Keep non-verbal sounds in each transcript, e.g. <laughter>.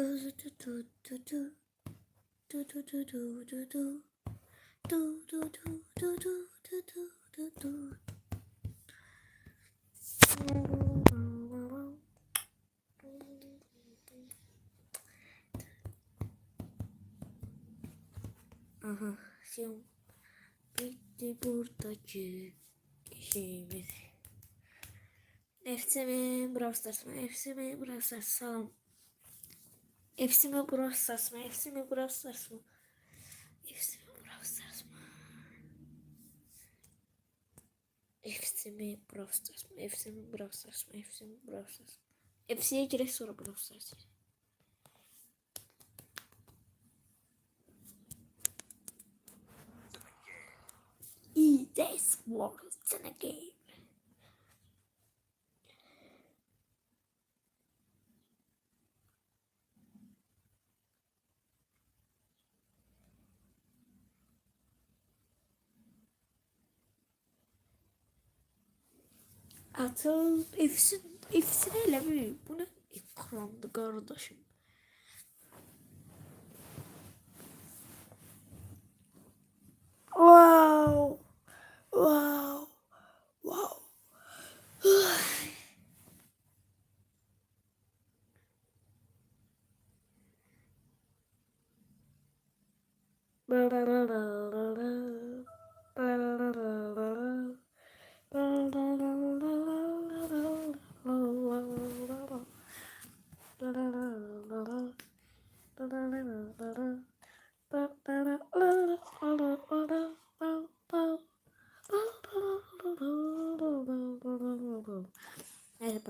Kız tu tu tu tu. Tu tu tu tu tu tu. Tu tu tu tu tu tu tu tu tu. Aha, şimdi bitti buradaki işimiz. Mi Brawl Stars mı? Mi Brawl Stars salam. Nefsi mi Brawl Stars mı? Nefsi mi Brawl Stars mı? Nefsi mi Brawl Stars mı? Nefsi mi Brawl Stars mı? Nefsi mi Brawl Stars mı? Nefsi mi Brawl Stars mı? Nefsiye girek sonra Brawl Stars. This was in a game. Atıl efsin efsineyle mi? Bu ne ekrandı kardeşim? Wow. Wow.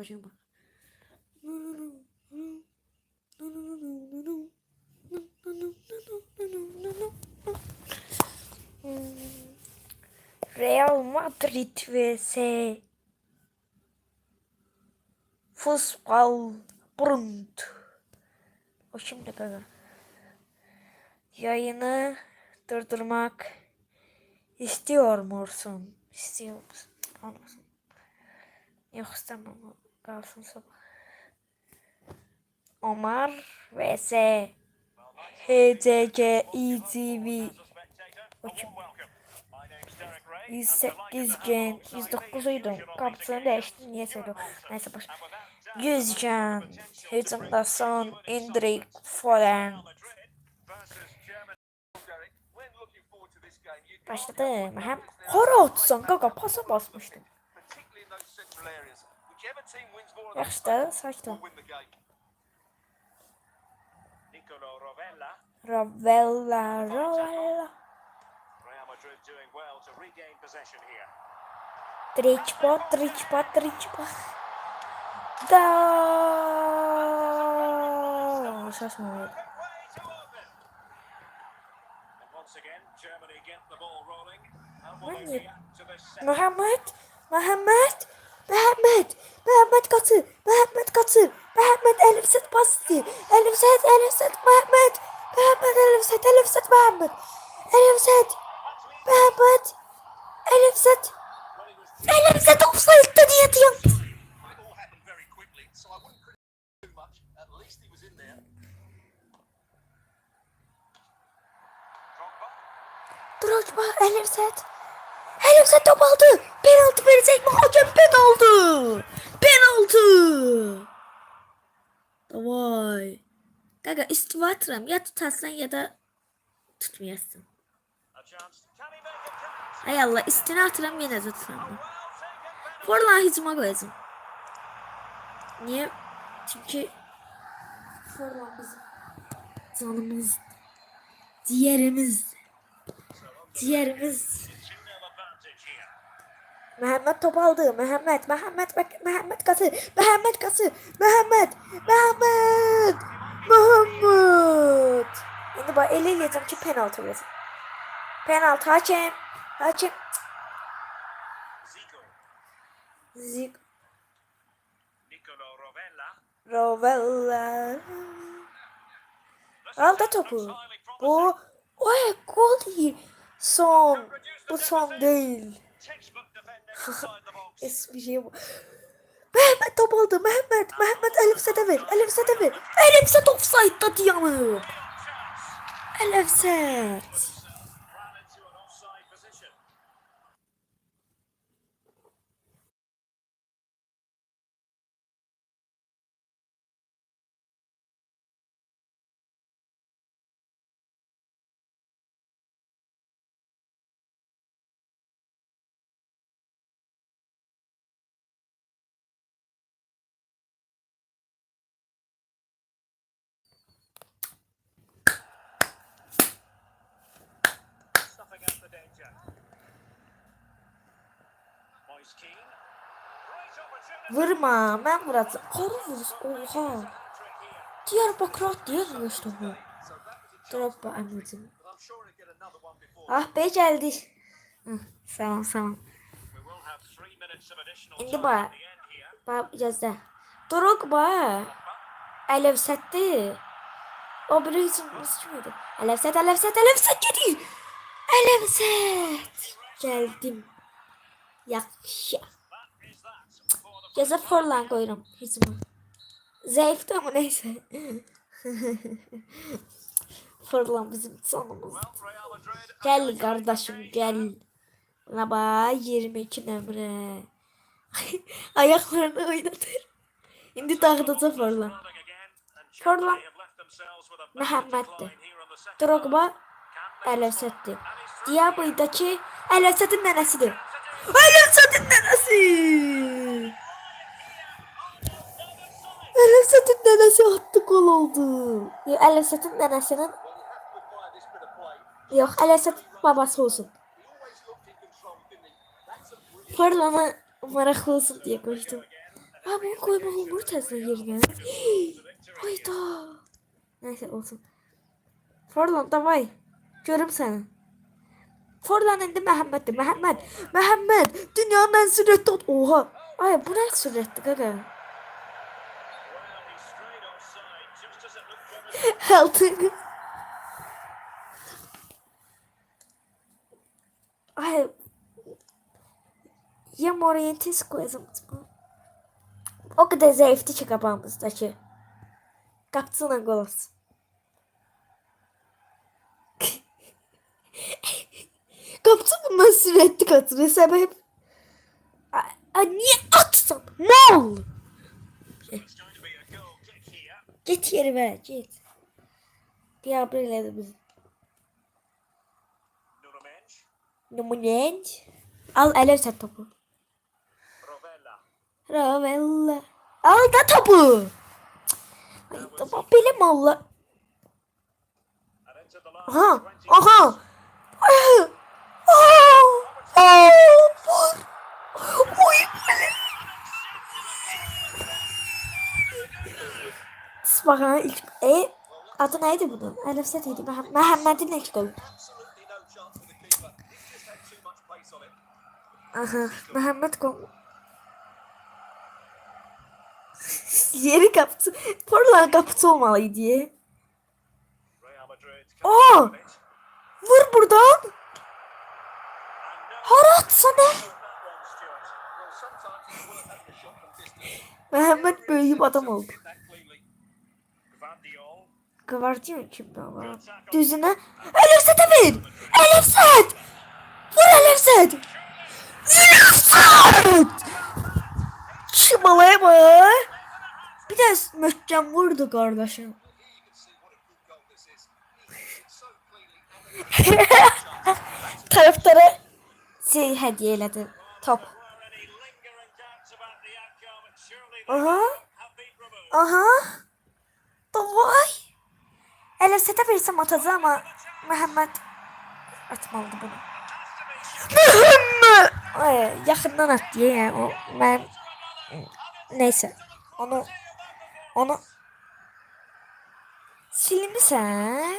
Başıma bak. Real Madrid vs Fußball Brund. O şimdi kadar. Yayını durdurmak istiyor musun? İstiyor musun? Olmasın. Yok istemem. Kalsın sabah. Omar vs HCG ETV kim? 108 gen 109 uydum. Kapısını değiştim. Niye söylüyorum? Neyse boş. 100 gen. Hücumda son Indrik Foden. Başladı. Hem Horotson kaka pasa basmıştım. Herstellen, zegt dan. Nicolo Rovella. Ravella, Rovella. Real Madrid doing well to regain possession here. Trichpo, trichpo, trichpo. Goal! Zes minuten. Mohammed, Mohammed, Mohammed. katı. Mehmet katı. Mehmet Elif Set bastı. Elif Set, Elif Set, Mehmet. Mehmet Elif Set, Elif Set, Mehmet. Elif Set. Mehmet. Elif Set. Elif Set offside'da diye diyor. Drogba, Elif Set. Set top aldı, penaltı verecek mi? Hakem penaltı, penaltı. Vay. Kanka üstüme atıram. Ya tutarsan ya da tutmayasın. Hay Allah üstüne atıram yine de penalty. Forlan hücuma koyacağım. Niye? Çünkü Forlan bizim canımız, ciğerimiz, ciğerimiz. 2-0 advantage here. Mehmet top aldı. Mehmet, Mehmet, Mehmet kası, Mehmet kası, Mehmet, Mehmet, Mehmet. Şimdi bak eliyle yiyeceğim ki penaltı versin. Penaltı hakem, hakem. Zico. Nicolo Rovella. Rovella. The Al da start topu. Bu, oy gol değil. Son, bu son değil. <laughs> اسم جيبو مهمت توبالدو مهمت مهمت ألف ستفل ألف ستفل ألف ستوفسايد تطيامو ألف ستفل Vurma. Ben vuracağım. Karı vuruz. Oha. Diyarbakır at diye işte bu. Drop before. Ah be geldi. Tamam tamam. Time bak. Bak gözde. Drogba. Elifset'ti. O biri için nasıl? Elifset, Elifset, Elifset geliyor. Elifset. Geldim. The Ceza forlan koyuyorum. Hizma. Zayıftı ama neyse. <laughs> forlan bizim sonumuz. Gel kardeşim gel. Bak 22 numara. <laughs> Ayaklarını oynatır. Şimdi tahtata forlan. Forlan. Mehmet'ti. decline here on the second Drogba half. Elefset'ti. Diablo'daki Elefset'in nenesidir. Elefset'in nenesi. Attı gol oldu. Nenesinin this bit of play. yok Elefset babası olsun. Parlana meraklı olsun diye koydum. Abi ben koymam olur tezle yerine. Hayda. Neyse olsun. Forlan davay. Görüm seni. Forlan indi Mehmet'ti. Mehmet. Mehmet. Dünyanın en süratli at. Oha. Ay bu ne süratli gaga. <laughs> Altın. Ay. Ya Morientes koyasım. O kadar zayıftı ki kapağımızdaki. Kapsana golos. Kaptı bundan sürekli katırıyor. Sebep... A, niye atsan? Mal! It's going to be a goal kick here. Git yeri ver, git. Diğer birileri biz. Numunenç. Al ele set topu. Ravella. Al da topu. Ay tamam benim Allah. Aha. 20 Aha. Bakana ilk e adı neydi bunun? Elif Setiydi. Meh- Mehmet'in ilk golü. Aha. Mehmet gol. <laughs> Yeri kaptı. Porlar kaptı olmalıydı diye. İt. Vur buradan. From distance. Mehmet büyüyüp adam oldu. Guardian kim baba? Düzüne. Elif Set'e ver. Elif Set. Vur Elif Set. Elif Set. Çımalaya bak. Bir de möhkem vurdu kardeşim. <laughs> Taraftara şey hediye elədi. Top. Aha. Aha. Davay. Elif Set'e versem atacağım ama Mehmet atmalıdı bunu. Mehmet. Ay, yakından at diye yani o ben neyse onu onu silmişsen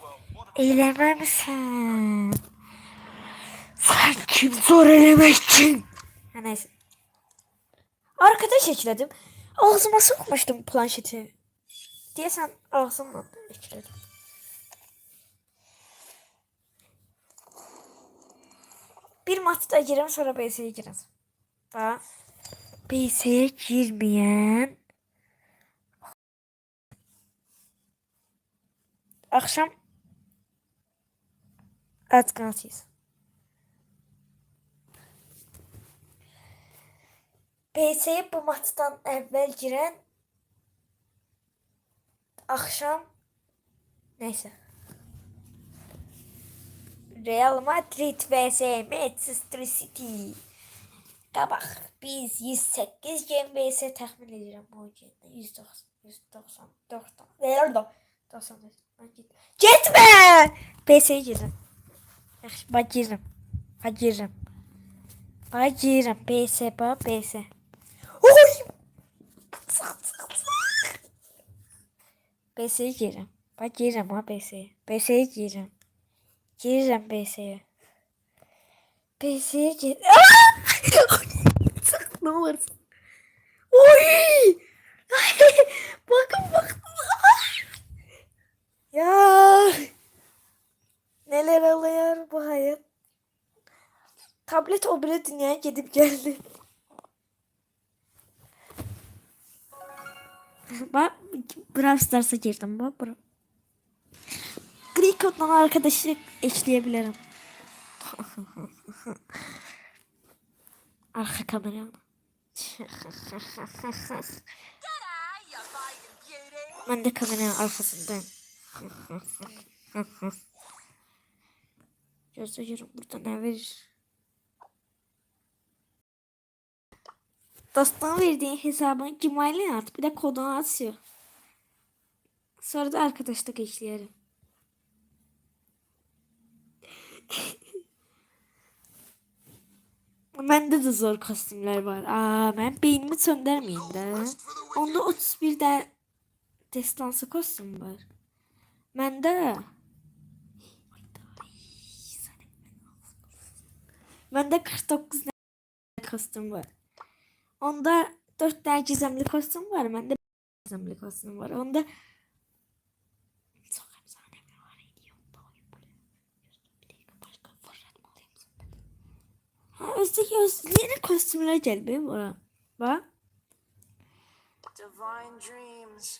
well. What a Eyleme misin? Sen kim zor elemek için? Ha neyse. Arkadaş ekledim. Ağzıma sokmuştum planşeti. Diyesen ağzımla ekledim. Bir maçta girerim sonra BS'ye girerim. Daha BS'ye girmeyen akşam atkanatıyız. PS'ye bu maçtan evvel giren akşam neyse. Real Madrid vs Manchester City. Qabaq biz 108 gen vs təxmin edirəm o gende 190 190 90 Nerede? 90 Getmə! PS-yə girin. Yaxşı, bax girirəm. Bax girirəm. Bax girirəm. PS, bax PS. Oy! PS-yə girirəm. Bax girirəm ha PS-yə. PS-yə girirəm. Girirəm PS-yə. PC gir. Olursun. Oy! <laughs> bakın bakın. ya. Neler oluyor bu hayat. Tablet o bile dünyaya gidip geldi. <laughs> Bak Brawl Stars'a girdim bak bro. Gri arkadaşlık ekleyebilirim. <laughs> Arka kamera. Ben de kameranın arkasındayım. Gösteriyorum burada ne verir. Dostuna verdiğin hesabın Gmail'e at. Bir de kodunu atıyor. Sonra da arkadaşlık ekleyelim. Bende de zor kostümler var. Aa, ben beynimi söndürmeyeyim de. Onda 31 de destansı kostüm var. Bende Bende 49 ne kostüm var. Onda 4 tane gizemli kostüm var. Bende gizemli kostüm var. Onda çok efsane bir var. Başka fırlatmalıyım. Ha, üstteki öz- yeni kostümler geldi bura. Bak. Divine dreams